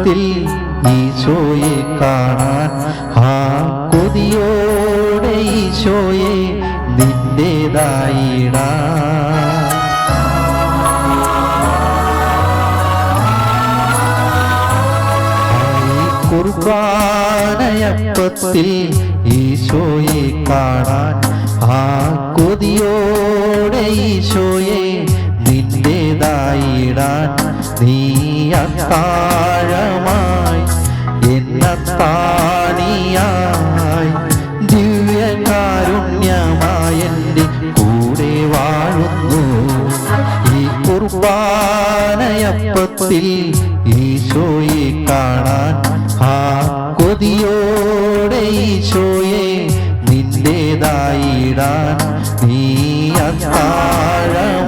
കുർബാനയപ്പത്തിൽ ഈശോയെ കാണാൻ ആ കൊതിയോടെ ഈശോയെ നിന്റേതായിടാ കുർബാനയപ്പത്തിൽ ഈശോയെ കാണാൻ ആ കൊതിയോടെ ഈശോയെ നിന്റേതായിടാൻ നീ അത്താഴമായി എന്നത്താണിയായി ദിവ്യകാരുണ്യമായ എന്റെ കൂടെ വാഴുന്നു. ഈ കുർബാനയപ്പത്തിൽ ഈശോയെ കാണാൻ ആ കൊതിയോടെ ഈശോയെ നിന്റേതായിടാൻ നീ അത്താഴമായി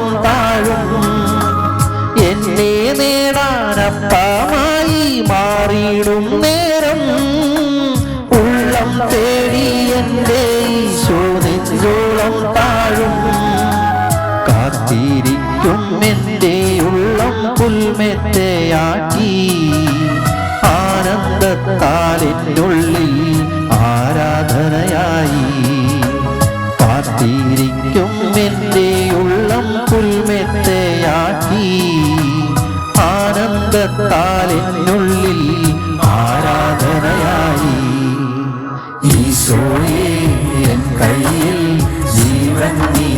താഴും എന്നെ നേടാനപ്പമായി മാറിയിടും നേരം. ഉള്ളം തേടി എന്റെ ഈശോ നെഞ്ചോളം താഴും. കാത്തിരിക്കും എന്റെ ഉള്ളം പുൽമെത്തയാക്കി ആനന്ദത്താലിനുള്ളിൽ ആരാധനയായി. കാത്തിരിക്കും കയ്യിൽ ജീവൻ നീ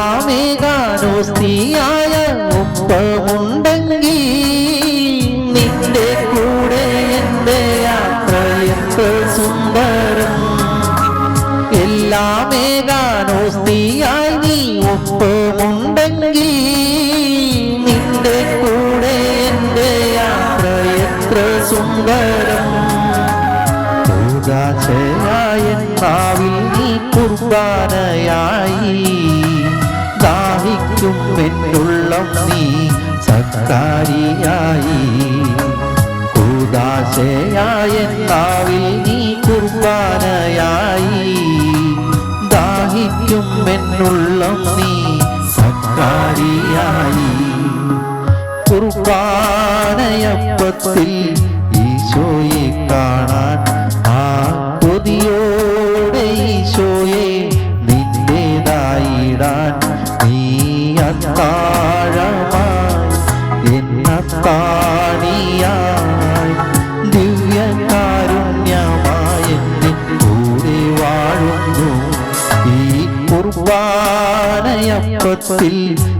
എല്ലാമേ ഗാനോസ്തിയായ ഒപ്പമുണ്ടെങ്കിൽ നിന്റെ കൂടെ എന്റെ യാത്ര എത്ര സുന്ദരം എല്ലാമേകാനോസ്തിയായി നീ ഒപ്പമുണ്ടെങ്കിൽ നിന്റെ കൂടെ എന്റെ യാത്ര എത്ര സുന്ദരം ഉദാശയായ നീ കുർബാനയായി. എന്നുള്ളം നീ സക്കാരിയായി ഉദാശയായ താവിൽ നീ കുർബാനയായി. ദാഹിക്കും എന്നുള്ളം നീ സക്കാരിയായി കുർബാനയപ്പത്തിൽ ഈശോയെ കാണാൻ കുർബാനയപ്പത്തിൽ